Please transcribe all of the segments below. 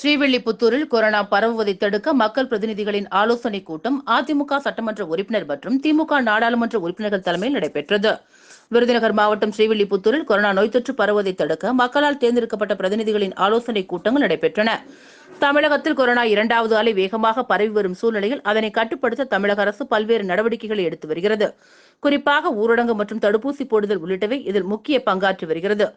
ஸ்ரீவில்லிபுத்தூரில் corona பரவுவதை தடுக்க மக்கள் பிரதிநிதிகளின் ஆலோசனைக் கூட்டம் அதிமுக சட்டமன்ற உறுப்பினர் மற்றும் திமுக நாடாளுமன்ற உறுப்பினர்கள் தலைமையில் நடைபெற்றது. விருதுநகர் மாவட்டம் ஸ்ரீவில்லிபுத்தூரில் கொரோனா நோய் தொற்று பரவுவதை தடுக்க மக்களால் தேர்ந்தெடுக்கப்பட்ட பிரதிநிதிகளின் ஆலோசனைக் கூட்டங்கள் நடைபெற்றன. தமிழகத்தில் கொரோனா இரண்டாவது அலை வேகமாக பரவி வரும் சூழ்நிலையில் அதனை கட்டுப்படுத்த தமிழக அரசு பல்வேறு நடவடிக்கைகளை எடுத்து வருகிறது. குறிப்பாக ஊரடங்கு மற்றும் தடுப்பூசி போடுதல் உள்ளிட்டவை இதில் முக்கிய பங்காற்றி வருகிறது.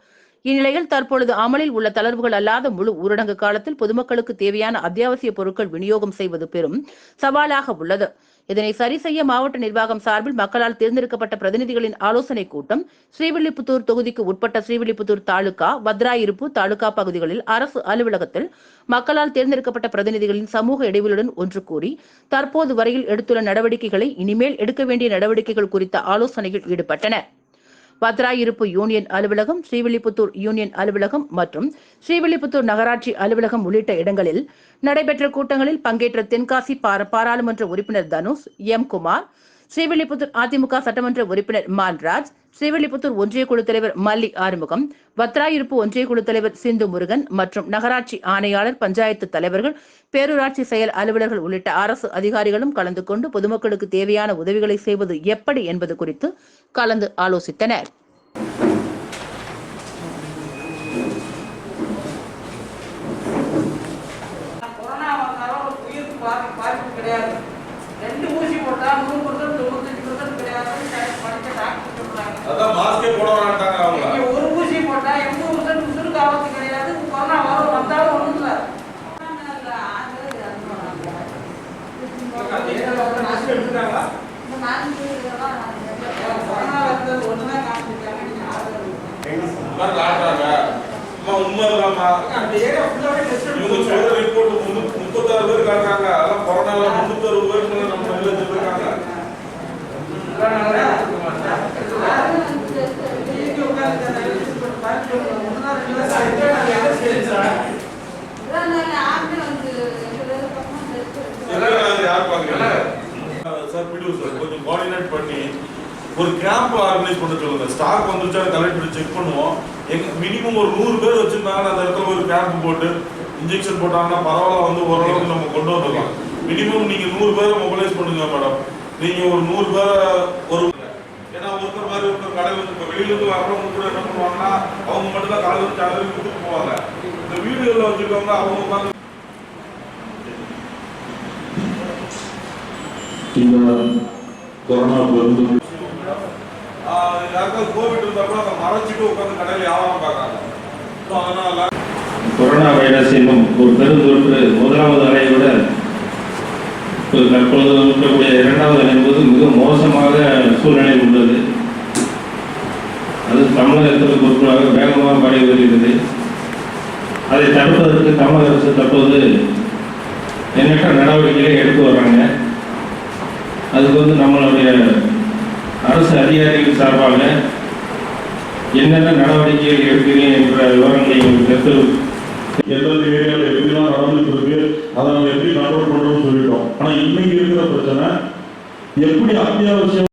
இந்நிலையில் தற்பொழுது அமலில் உள்ள தளர்வுகள் அல்லாத முழு ஊரடங்கு காலத்தில் பொதுமக்களுக்கு தேவையான அத்தியாவசிய பொருட்கள் விநியோகம் செய்வது பெரும் சவாலாக உள்ளது. இதனை சரி செய்ய மாவட்ட நிர்வாகம் சார்பில் மக்களால் தேர்ந்தெடுக்கப்பட்ட பிரதிநிதிகளின் ஆலோசனைக் கூட்டம் ஸ்ரீவில்லிபுத்தூர் தொகுதிக்கு உட்பட்ட ஸ்ரீவில்லிபுத்தூர் தாலுகா வத்ராயிருப்பு தாலுகா பகுதிகளில் அரசு அலுவலகத்தில் மக்களால் தேர்ந்தெடுக்கப்பட்ட பிரதிநிதிகளின் சமூக இடைவெளியுடன் ஒன்று கூடி தற்போது வரையில் எடுத்துள்ள நடவடிக்கைகளை இனிமேல் எடுக்க வேண்டிய நடவடிக்கைகள் குறித்த ஆலோசனையில் ஈடுபட்டனர். வத்ராயிருப்பு யூனியன் அலுவலகம் ஸ்ரீவில்லிபுத்தூர் யூனியன் அலுவலகம் மற்றும் ஸ்ரீவில்லிபுத்தூர் நகராட்சி அலுவலகம் உள்ளிட்ட இடங்களில் நடைபெற்ற கூட்டங்களில் பங்கேற்ற தென்காசி பார- பாராளுமன்ற உறுப்பினர் தனுஷ் எம். குமார் ஸ்ரீவில்லிபுத்தூர் அதிமுக சட்டமன்ற உறுப்பினர் மான்ராஜ் ஸ்ரீவில்லிபுத்தூர் ஒன்றிய குழு தலைவர் மல்லி ஆறுமுகம் வத்ராயிருப்பு ஒன்றிய குழு தலைவர் சிந்து முருகன் மற்றும் நகராட்சி ஆணையாளர் பஞ்சாயத்து தலைவர்கள் பேரூராட்சி செயல் அலுவலர்கள் உள்ளிட்ட அரசு அதிகாரிகளும் கலந்து கொண்டு பொதுமக்களுக்கு தேவையான உதவிகளை செய்வது எப்படி என்பது குறித்து கலந்து ஆலோசித்தனர். கொரோனா வந்தது ஒண்ணுதான் காமிச்சிருக்காங்க நீங்க ஆதரவு மாதிரி காட்டுறாங்க அம்மா உண்மை இல்லாமா சார் சார் கொஞ்சம் கோஆர்டினேட் பண்ணி ஒரு கேம்ப் ஆர்கனைஸ் பண்ண சொல்லுங்க. ஸ்டாக் வந்துருச்சா கலெக்டர் செக் பண்ணுவோம். எங்க மினிமம் ஒரு நூறு பேர் வச்சிருந்தாங்கன்னா அந்த இடத்துல ஒரு கேம்ப் போட்டு இன்ஜெக்ஷன் போட்டாங்கன்னா பரவாயில்ல வந்து ஓரளவுக்கு நம்ம கொண்டு வந்துடலாம். மினிமம் நீங்க நூறு பேரை மொபைலைஸ் பண்ணுங்க மேடம் நீங்க ஒரு நூறு பேரை ஒரு ஏன்னா ஒருத்தர் மாதிரி ஒருத்தர் கடையில் இருந்து இப்போ வெளியில இருந்து வரவங்க கூட என்ன பண்ணுவாங்கன்னா அவங்க மட்டும் தான் கடையில் வந்து அதை கொடுத்துட்டு போவாங்க. இந்த வீடுகளில் வச்சுருக்கவங்க அவங்க உட்காந்து இந்த கொரோனா பெருந்தொற்று ஆஹ் யாருக்காவது கோவிட் இருந்தா கூட அதை மறைச்சிட்டு உட்காந்து கடையில் வியாபாரம் பார்க்கறாங்க அதனால கொரோனா வைரஸ் என்னும் ஒரு பெருந்தொற்று முதலாவது அலையை விட தற்பொழுது இருக்கக்கூடிய இரண்டாவது அலை என்பது மிக மோசமாக சூழ்நிலை உள்ளது. அது தமிழகத்தில் பொறுப்பாக வேகமாக பரவி வருகிறது. அதை தடுப்பதற்கு தமிழக அரசு தற்போது எண்ணற்ற நடவடிக்கைகளை எடுத்து வர்றாங்க அதுக்கு வந்து நம்மளுடைய அரசு அதிகாரிகள் சார்பாக என்னென்ன நடவடிக்கைகள் எடுக்கிறீங்க என்ற விவரங்களை உங்களுக்கு எந்தெந்த ஏரியாவில் எப்படிலாம் நடந்துட்டு இருக்கு அதை நம்ம எப்படி கண்ட்ரோல் பண்ணுறோம்னு சொல்லிட்டோம். ஆனால் இன்னைக்கு இருக்கிற பிரச்சனை எப்படி அத்தியாவசியம்